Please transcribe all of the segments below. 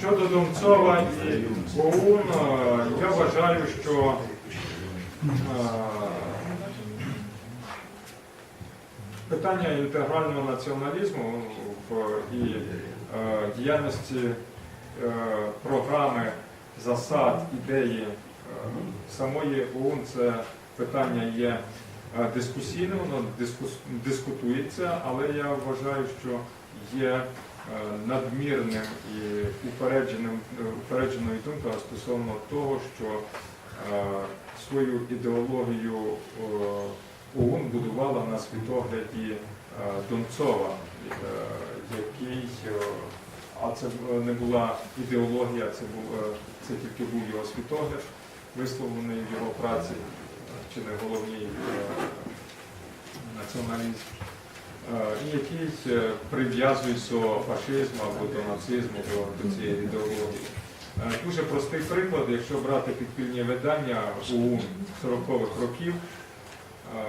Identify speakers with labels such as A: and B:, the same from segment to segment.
A: Щодо Донцова і ОУН, е, я вважаю, що е, питання інтегрального націоналізму і е, діяльності програми засад, ідеї самої ОУН це питання є дискусійним, воно дискутується, але я вважаю, що є надмірним і упередженим, е, упередженою думкою стосовно того, що е, свою ідеологію е, ОУН будувала на світогляді е, Донцова, е, який, е, а це не була ідеологія, це, був, е, це тільки був його світогляд, висловлений в його праці, е, чи не головній е, націоналізм. Е, і який е, прив'язується до фашизму або до нацизму, до, цієї ідеології. Е, Дуже простий приклад, якщо брати підпільні видання ОУН 40-х років, е,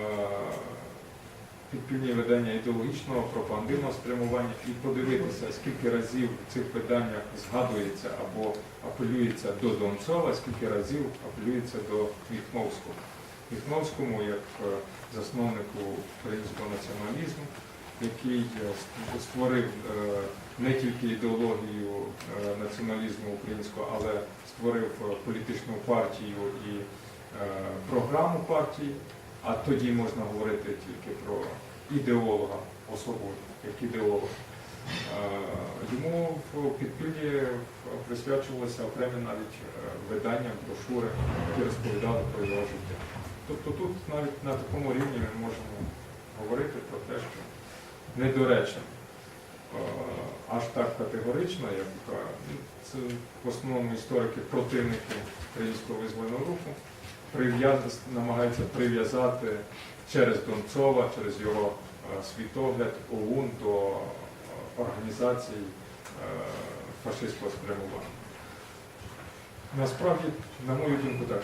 A: підпільні видання ідеологічного пропагандивного спрямування і подивитися, скільки разів в цих виданнях згадується або апелюється до Донцова, скільки разів апелюється до Міхновського. Міхновському як засновнику українського націоналізму, який е, створив е, не тільки ідеологію е, націоналізму українського, але створив політичну партію і програму партії. А тоді можна говорити тільки про ідеолога особу, як ідеолог. Йому в підпіллі присвячувалися окремі навіть видання, брошури, які розповідали про його життя. Тобто тут навіть на такому рівні ми можемо говорити про те, що недоречно е, аж так категорично, як ну, це в основному історики противники українського визвольного руху намагаються прив'язати через Донцова, через його е, світогляд ОУН до е, організацій фашистського спрямування. Насправді, на мою думку, так.